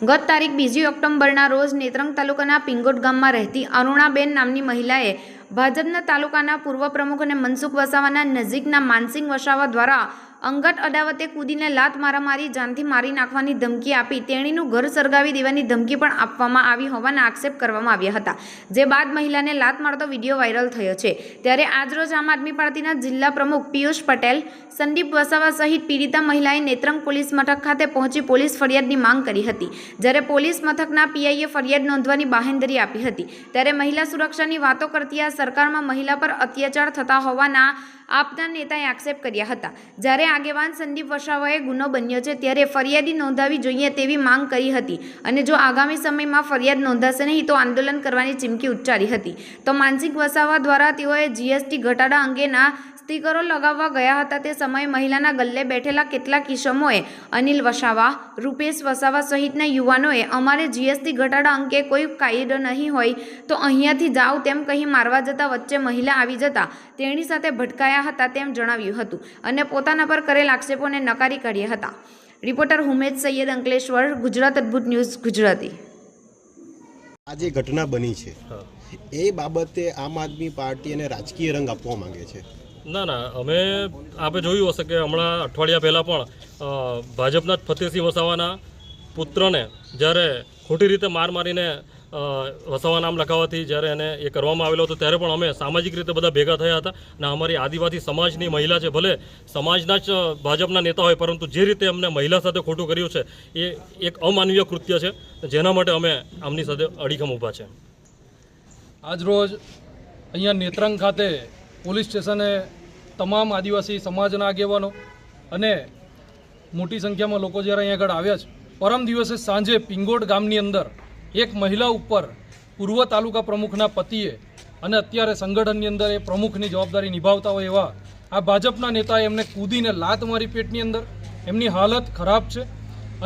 ગત તારીખ બીજી ઓક્ટોબરના રોજ નેત્રંગ તાલુકાના પિંગોટ ગામમાં રહેતી અરુણાબેન નામની મહિલાએ ભાજપના તાલુકાના પૂર્વ પ્રમુખ અને મનસુખ વસાવાના નજીકના માનસિંગ વસાવા દ્વારા અંગત અદાવતે કૂદીને લાત મારામારી, જાનથી મારી નાખવાની ધમકી આપી, તેણીનું ઘર સળગાવી દેવાની ધમકી પણ આપવામાં આવી હોવાના આક્ષેપ કરવામાં આવ્યા હતા. જે બાદ મહિલાને લાત મારતો વીડિયો વાયરલ થયો છે. ત્યારે આજરોજ આમ આદમી પાર્ટીના જિલ્લા પ્રમુખ પિયુષ પટેલ, સંદીપ વસાવા સહિત પીડિતા મહિલાએ નેત્રંગ પોલીસ મથક ખાતે પહોંચી પોલીસ ફરિયાદની માંગ કરી હતી. જ્યારે પોલીસ મથકના પીઆઈએ ફરિયાદ નોંધવાની બાહેંધરી આપી હતી. ત્યારે મહિલા સુરક્ષાની વાતો કરતી આ સરકારમાં મહિલા પર અત્યાચાર થતા હોવાના આપના નેતાએ આક્ષેપ કર્યા હતા. જ્યારે આગેવાન સંદીપ વસાવાએ ગુનો બન્યો છે, ત્યારે ફરિયાદી નોંધાવી જોઈએ તેવી માંગ કરી હતી. અને જો આગામી સમયમાં ફરિયાદ નોંધાશે નહીં, તો આંદોલન કરવાની ચીમકી ઉચ્ચારી હતી. તો માનસિક વસાવા દ્વારા તેઓએ જીએસટી ઘટાડા અંગેના સ્ટીકરો લગાવવા ગયા હતા તે સમયે મહિલાના ગલ્લે બેઠેલા કેટલાક ઇસમોએ અનિલ વસાવા રૂપેશ વસાવા સહિતના યુવાનોએ અમારે જીએસટી ઘટાડા અંગે કોઈ કાયદો નહીં હોય તો અહીંયાથી જાઓ તેમ કહી મારવા જતા વચ્ચે મહિલા આવી જતા તેણી સાથે ભટકાયા હતા તેમ જણાવ્યું હતું અને પોતાના પર કરેલ આક્ષેપોને નકારી કાઢ્યા હતા. Reporter Humed Saiyed Ankleshwar Gujarat Adbhut news Gujarati. આ જે ઘટના બની છે. એ બાબતે આમ આદમી પાર્ટી અને રાજકીય રંગ આપવા માંગે છે. ના ના, અમે આપણે જોયું હશે કે હમણાં અઠવાડિયા પહેલાં પણ ભાજપના જ ફતેહસિંહ વસાવાના પુત્રને જ્યારે ખોટી રીતે માર મારીને વસાવા નામ લખાવવાથી જ્યારે એને એ કરવામાં આવેલો હતો, ત્યારે પણ અમે સામાજિક રીતે બધા ભેગા થયા હતા અને અમારી આદિવાસી સમાજની મહિલા છે, ભલે સમાજના જ ભાજપના નેતા હોય, પરંતુ જે રીતે અમને મહિલા સાથે ખોટું કર્યું છે, એ એક અમાનવીય કૃત્ય છે, જેના માટે અમે આમની સાથે અડીખમ ઊભા છે. આજરોજ અહીંયા નેત્રંગ ખાતે પોલીસ સ્ટેશને તમામ આદિવાસી સમાજના આગેવાનો અને મોટી સંખ્યામાં લોકો જ્યારે અહીં આગળ આવ્યા છે, પરમ દિવસે સાંજે પિંગોડ ગામની અંદર એક મહિલા ઉપર પૂર્વ તાલુકા પ્રમુખના પતિએ અને અત્યારે સંગઠનની અંદર એ પ્રમુખની જવાબદારી નિભાવતા હોય એવા આ ભાજપના નેતાએ એમને કૂદીને લાત મારી પેટની અંદર. એમની હાલત ખરાબ છે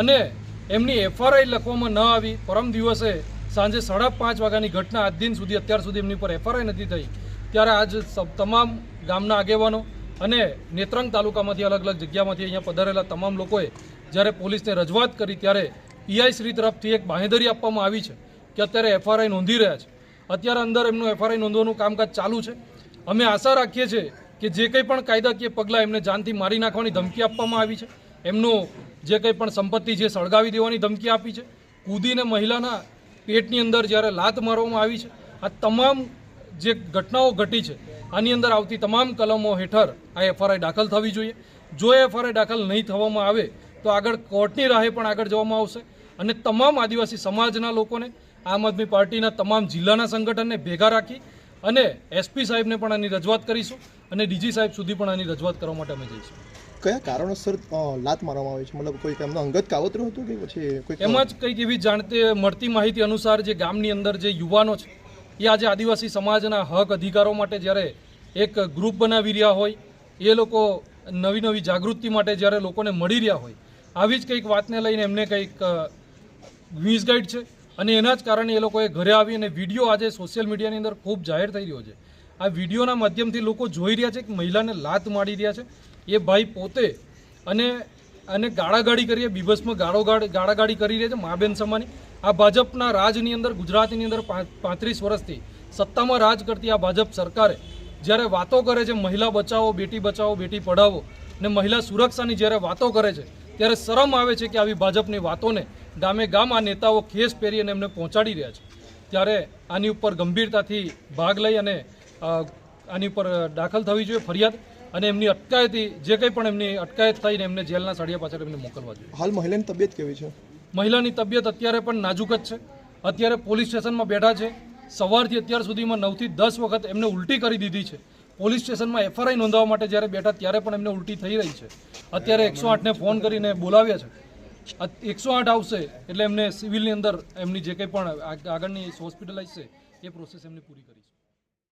અને એમની એફઆરઆઈ લખવામાં ન આવી. પરમ દિવસે સાંજે સાડા પાંચ વાગ્યાની ઘટના આજ દિન સુધી, અત્યાર સુધી એમની પર એફઆરઆઈ નથી થઈ. ત્યારે આજ તમામ ગામના આગેવાનો અને નેત્રંગ તાલુકામાંથી અલગ અલગ જગ્યામાંથી અહીંયા પધારેલા તમામ લોકોએ જ્યારે પોલીસને રજૂઆત કરી ત્યારે પીઆઈ શ્રી તરફથી એક બાંહેધરી આપવામાં આવી છે કે અત્યારે એફઆરઆઈ નોંધી રહ્યા છે. અત્યારે અંદર એમનું એફઆરઆઈ નોંધવાનું કામકાજ ચાલુ છે. અમે આશા રાખીએ છીએ કે જે કંઈ પણ કાયદાકીય પગલાં એમને જાનથી મારી નાખવાની ધમકી આપવામાં આવી છે. એમનું જે કંઈ પણ સંપત્તિ છે સળગાવી દેવાની ધમકી આપી છે. કૂદીને મહિલાના પેટની અંદર જ્યારે લાત મારવામાં આવી છે. આ તમામ જે ઘટનાઓ ઘટી છે આની અંદર આવતી તમામ કલમો હેઠળ આ એફઆરઆઈ દાખલ થવી જોઈએ. જો એફઆરઆઈ દાખલ નહીં થવામાં આવે તો આગળ કોર્ટની રાહે પણ આગળ જવામાં આવશે. અને તમામ આદિવાસી સમાજના લોકોને આમ આદમી પાર્ટીના તમામ જિલ્લાના સંગઠનને ભેગા રાખી અને એસપી સાહેબને પણ આની રજૂઆત કરીશું અને ડીજી સાહેબ સુધી પણ આની રજૂઆત કરવા માટે અમે જઈશું. કયા કારણોસર લાત મારવામાં આવે છે? મતલબ કોઈ એમનો અંગત કાવતરું હતું કે પછી કોઈ એમાં જ કંઈક એવી જાણતી મળતી માહિતી અનુસાર જે ગામની અંદર જે યુવાનો છે એ આજે આદિવાસી સમાજના હક અધિકારો માટે જ્યારે એક ગ્રુપ બનાવી રહ્યા હોય, એ લોકો નવી નવી જાગૃતિ માટે જ્યારે લોકોને મળી રહ્યા હોય, આવી જ કંઈક વાતને લઈને એમને કંઈક મિસગાઈડ છે. અને એના જ કારણે એ લોકોએ ઘરે આવી અને વીડિયો આજે સોશિયલ મીડિયાની અંદર ખૂબ જાહેર થઈ રહ્યો છે. આ વિડીયોના માધ્યમથી લોકો જોઈ રહ્યા છે કે મહિલાને લાત મારી રહ્યા છે. એ ભાઈ પોતે અને અને ગાળાગાળી કરીએ બીભસમાં ગાળો ગાળ ગાળાગાળી કરી રહ્યા છે માબેન સમાની આ ભાજપના રાજની અંદર, ગુજરાતની અંદર પાંત્રીસ વર્ષથી સત્તામાં રાજ કરતી આ ભાજપ સરકારે જ્યારે વાતો કરે છે મહિલા બચાવો, બેટી બચાવો, બેટી પઢાવો ને મહિલા સુરક્ષાની જ્યારે વાતો કરે છે, ત્યારે શરમ આવે છે કે આવી ભાજપની વાતોને ગામે ગામ આ નેતાઓ ખેસ પહેરી અને એમને પહોંચાડી રહ્યા છે. ત્યારે આની ઉપર ગંભીરતાથી ભાગ લઈ અને આની ઉપર દાખલ થવી જોઈએ ફરિયાદ. અને એમની અટકાયતી જે કંઈ પણ એમની અટકાયત થઈને એમને જેલના સળિયા પાછળ એમને મોકલવા જોઈએ. હાલ મહિલાની તબિયત કેવી છે? મહિલાની તબિયત અત્યારે પણ નાજુક જ છે. અત્યારે પોલીસ સ્ટેશનમાં બેઠા છે. સવારથી અત્યાર સુધીમાં નવથી દસ વખત એમને ઉલટી કરી દીધી છે. પોલીસ સ્ટેશનમાં એફઆરઆઈ નોંધાવવા માટે જ્યારે બેઠા ત્યારે પણ એમને ઉલટી થઈ રહી છે. અત્યારે એકસો આઠને ફોન કરીને બોલાવ્યા છે. એકસો આઠ આવશે એટલે એમને સિવિલની અંદર એમની જે કંઈ પણ આગળની હોસ્પિટલાઇઝ છે એ પ્રોસેસ એમની પૂરી કરીશું